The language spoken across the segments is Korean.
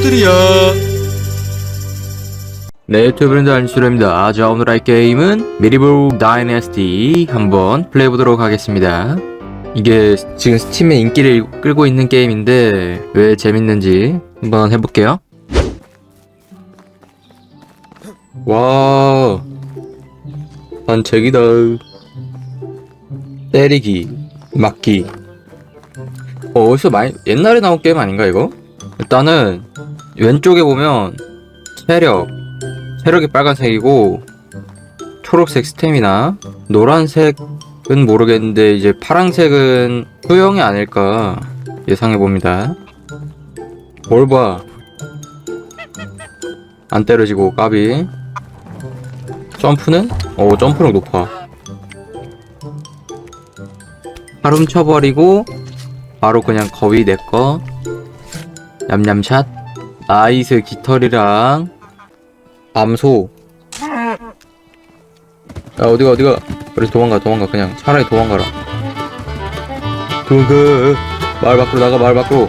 할렐루야 네 유튜브 브랜드 안수입니다. 자 오늘 할 게임은 메리볼 다이내스티 한번 플레이해 보도록 하겠습니다. 이게 지금 스팀에 인기를 끌고 있는 게임인데 왜 재밌는지 한번 해볼게요. 와 반책이다. 때리기 막기. 어, 어디서 많이 옛날에 나온 게임 아닌가 이거? 일단은 왼쪽에 보면 체력 체력이 빨간색이고 초록색 스태미나 노란색은 모르겠는데 이제 파란색은 소형이 아닐까 예상해 봅니다. 뭘봐 안 때려지고 까비. 점프는? 오 점프력 높아. 바로 훔쳐버리고 바로 그냥 거위 내꺼 냠냠샷. 나이스 깃털이랑 암소. 야 어디가 어디가? 그래서 도망가 도망가. 그냥 차라리 도망가라. 도망가 말 밖으로 나가 말 밖으로.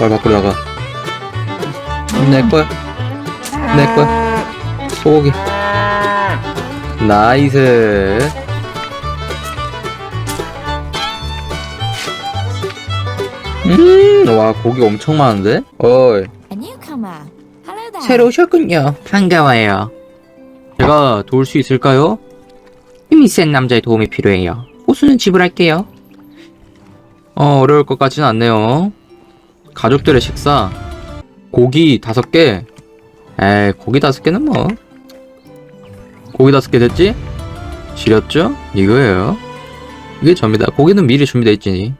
말 밖으로 나가. 내거야. 내거야. 소고기. 나이스 음, 와, 고기 엄청 많은데? 어이. 새로 오셨군요. 반가워요. 제가 도울 수 있을까요? 힘이 센 남자의 도움이 필요해요. 보수는 지불할게요. 어, 어려울 것 같지는 않네요. 가족들의 식사. 고기 다섯 개. 에이, 고기 다섯 개는 뭐. 고기 다섯 개 됐지? 지렸죠? 이거예요. 이게 접니다. 고기는 미리 준비돼 있지.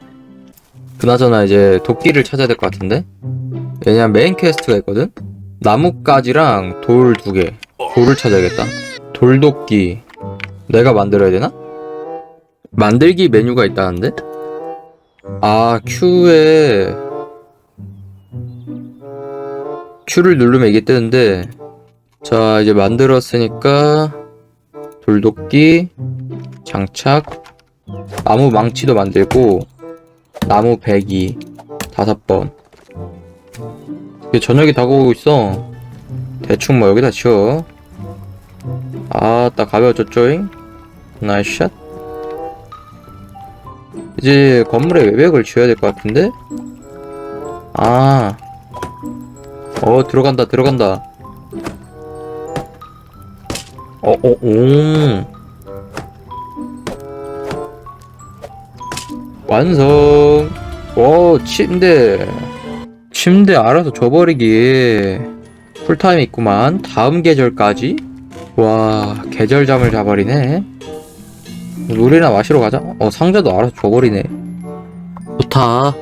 그나저나 이제 도끼를 찾아야 될 것 같은데? 왜냐면 메인 퀘스트가 있거든? 나뭇가지랑 돌 두 개. 돌을 찾아야겠다. 돌도끼. 내가 만들어야 되나? 만들기 메뉴가 있다는데? 아, Q에. Q를 누르면 이게 뜨는데. 자, 이제 만들었으니까. 돌도끼. 장착. 나무 망치도 만들고. 나무 배기. 다섯 번. 저녁이 다가오고 있어. 대충 뭐 여기다 치워. 아따 가벼워졌죠잉? 나이스 샷. 이제 건물에 외벽을 지어야 될 것 같은데? 아. 어 들어간다 들어간다. 어, 어, 오. 완성. 오, 침대. 침대 알아서 줘버리기. 풀타임 있구만. 다음 계절까지? 와, 계절잠을 자버리네. 물이나 마시러 가자. 어, 상자도 알아서 줘버리네. 좋다.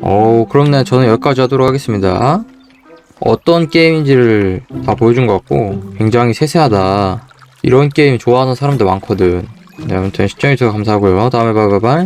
어우, 그럼 네, 저는 여기까지 하도록 하겠습니다. 어떤 게임인지를 다 보여준 것 같고, 굉장히 세세하다. 이런 게임 좋아하는 사람들 많거든. 네, 아무튼 시청해주셔서 감사하고요. 다음에 봐봐봐.